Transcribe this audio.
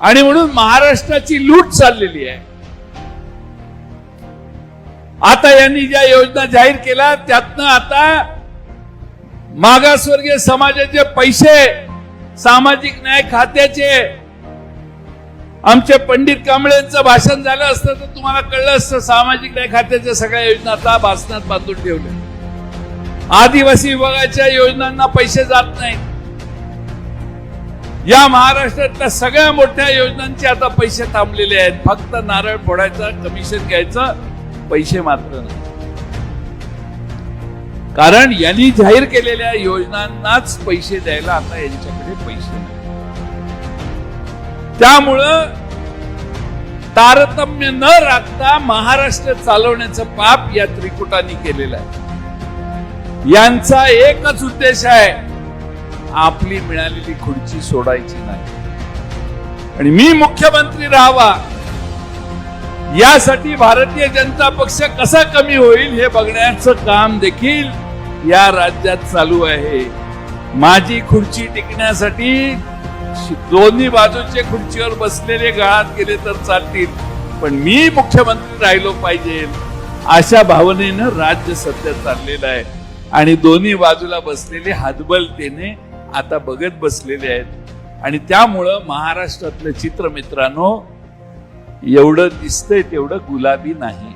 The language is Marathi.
आणि म्हणून महाराष्ट्राची लूट चाललेली आहे. आता यांनी ज्या योजना जाहीर केल्या त्यातनं आता मागासवर्गीय समाजाचे पैसे सामाजिक न्याय खात्याचे आमचे पंडित कांबळेंचं भाषण झालं असतं तर तुम्हाला कळलं असतं सामाजिक न्याय खात्याच्या सगळ्या योजना आता भाषणात बांधून ठेवल्या. आदिवासी विभागाच्या योजनांना पैसे जात नाहीत. या महाराष्ट्रातल्या सगळ्या मोठ्या योजनांचे आता पैसे थांबलेले आहेत. फक्त नारळ फोडायचं कमिशन घ्यायचं पैसे मात्र नाही. कारण यांनी जाहीर केलेल्या योजनांनाच पैसे द्यायला आता यांच्याकडे पैसे नाही. त्यामुळं तारतम्य न राखता महाराष्ट्र चालवण्याचं पाप या त्रिकुटांनी केलेलं आहे. यांचा एकच उद्देश आहे आपली मिळालेली खुर्ची सोडायची नाही. आणि मी मुख्यमंत्री राहावा यासाठी भारतीय जनता पक्ष कसा कमी होईल हे बघण्याचं काम देखील या राज्यात चालू आहे. माझी खुर्ची टिकण्यासाठी दोन्ही बाजूचे खुर्चीवर बसलेले गाळात गेले तर चालतील पण मी मुख्यमंत्री राहिलो पाहिजे. अशा भावनेनं राज्य सध्या चाललेलं आहे. आणि दोन्ही बाजूला बसलेले हातबलतेने आता बघत बसलेले आहेत. आणि त्यामुळं महाराष्ट्रातलं चित्र मित्रांनो एवढं दिसतंय तेवढं गुलाबी नाही.